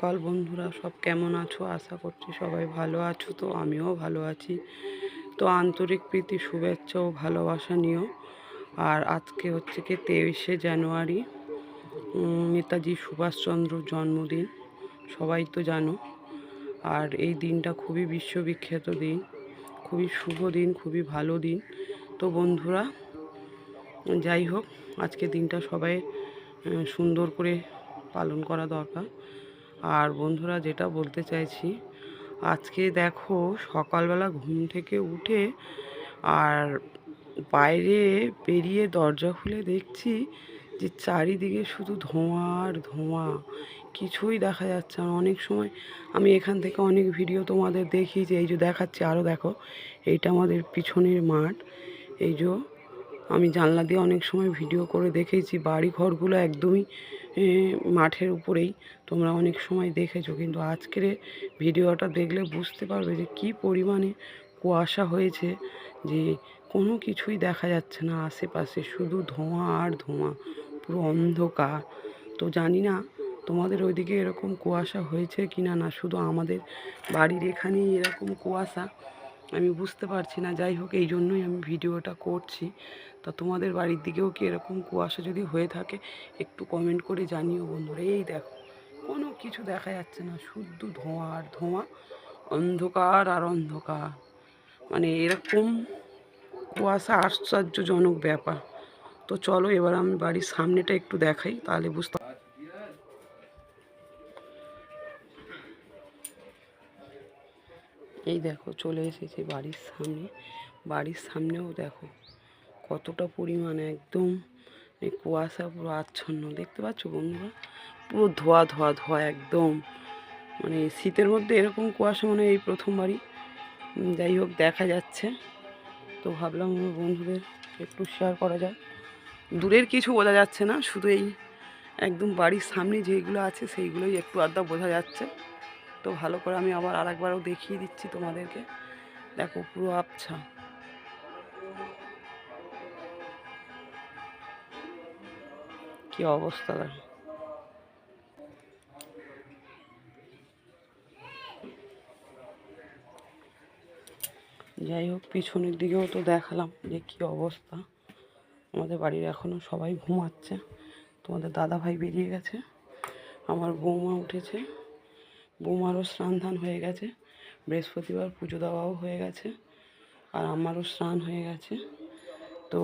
সকাল বন্ধুরা, সব কেমন আছো? আশা করছি সবাই ভালো আছো তো, আমিও ভালো আছি। তো আন্তরিক প্রীতি, শুভেচ্ছা ও ভালোবাসা নিও। আর আজকে হচ্ছে কি তেইশে জানুয়ারি নেতাজি সুভাষচন্দ্র জন্মদিন, সবাই তো জানো। আর এই দিনটা খুবই বিশ্ববিখ্যাত দিন, খুবই শুভ দিন, খুবই ভালো দিন। তো বন্ধুরা, যাই হোক, আজকে দিনটা সবাই সুন্দর করে পালন করা দরকার। আর বন্ধুরা যেটা বলতে চাইছি, আজকে দেখো সকালবেলা ঘুম থেকে উঠে আর বাইরে বেরিয়ে দরজা খুলে দেখছি যে চারিদিকে শুধু ধোঁয়া আর ধোঁয়া। কিছুই দেখা যাচ্ছে না। অনেক সময় আমি এখান থেকে অনেক ভিডিও তোমাদের দেখি যে এই যে দেখাচ্ছি আরও দেখো। এইটা আমাদের পিছনের মাঠ। এই যে আমি জানলা দিয়ে অনেক সময় ভিডিও করে দেখেছি বাড়ি ঘরগুলো একদমই মাঠের উপরেই। তোমরা অনেক সময় দেখেছ, কিন্তু আজকের ভিডিওটা দেখলে বুঝতে পারবে যে কি পরিমাণে কুয়াশা হয়েছে, যে কোনো কিছুই দেখা যাচ্ছে না আশেপাশে, শুধু ধোঁয়া আর ধোঁয়া, পুরো অন্ধকার। তো জানি না তোমাদের ওইদিকে এরকম কুয়াশা হয়েছে কি না না, শুধু আমাদের বাড়ির এখানেই এরকম কুয়াশা। আমি বুঝতে পারছি না, যাই হোক এই জন্যই আমি ভিডিওটা করছি। তা তোমাদের বাড়ির দিকেও কি এরকম কুয়াশা যদি হয়ে থাকে, একটু কমেন্ট করে জানিও বন্ধুরা। এই দেখো, কোনো কিছু দেখা যাচ্ছে না, শুদ্ধ ধোঁয়া আর ধোঁয়া, অন্ধকার আর অন্ধকার। মানে এরকম কুয়াশা আশ্চর্যজনক ব্যাপার। তো চলো এবার আমি বাড়ির সামনেটা একটু দেখাই, তাহলে বুঝতে এই দেখো চলে এসেছি বাড়ির সামনে। বাড়ির সামনেও দেখো কতটা পরিমাণে একদম এই কুয়াশা পুরো আচ্ছন্ন। দেখতে পাচ্ছ বন্ধুরা? পুরো ধোয়া ধোয়া ধোয়া একদম। মানে শীতের মধ্যে এরকম কুয়াশা মানে এই প্রথমবারই। যাই হোক, দেখা যাচ্ছে। তো ভাবলাম আমার বন্ধুদের একটু শেয়ার করা যায় দূরের কিছু বোঝা যাচ্ছে না, শুধু এই একদম বাড়ির সামনে যেগুলো আছে সেইগুলোই একটু আধা বোঝা যাচ্ছে। তো ভালো করে আমি আবার আরেকবারও দেখিয়ে দিচ্ছি তোমাদেরকে। দেখো পুরো আবছা। কি অবস্থা দেখো। যাই হোক, পিছনের দিকেও তো দেখালাম যে কি অবস্থা। আমাদের বাড়ির এখনও সবাই ঘুমাচ্ছে। তোমাদের দাদা ভাই বেরিয়ে গেছে। আমার বৌমা উঠেছে। বৌমারও স্নান ধান হয়ে গেছে, বৃহস্পতিবার পুজো দেওয়াও হয়ে গেছে, আর আমারও স্নান হয়ে গেছে। তো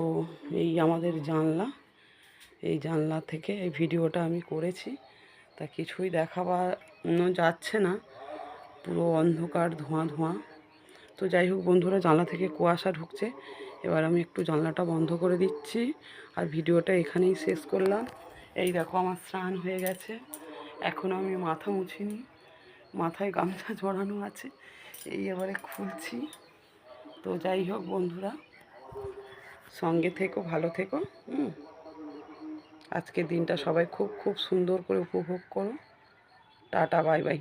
এই আমাদের জানলা, এই জানলা থেকে এই ভিডিওটা আমি করেছি। তা কিছুই দেখাবানো যাচ্ছে না, পুরো অন্ধকার ধোঁয়া ধোঁয়া। তো যাই হোক বন্ধুরা, জানলা থেকে কুয়াশা ঢুকছে, এবার আমি একটু জানলাটা বন্ধ করে দিচ্ছি, আর ভিডিওটা এখানেই শেষ করলাম। এই দেখো আমার স্নান হয়ে গেছে এখনও আমি মাথা মুছিনি। মাথায় গামছা জড়ানো আছে। এই এবারে খুলছি। তো যাই হোক বন্ধুরা, সঙ্গে থেকো, ভালো থেকো, হুম। আজকের দিনটা সবাই খুব খুব সুন্দর করে উপভোগ করো। Tata, bye bye.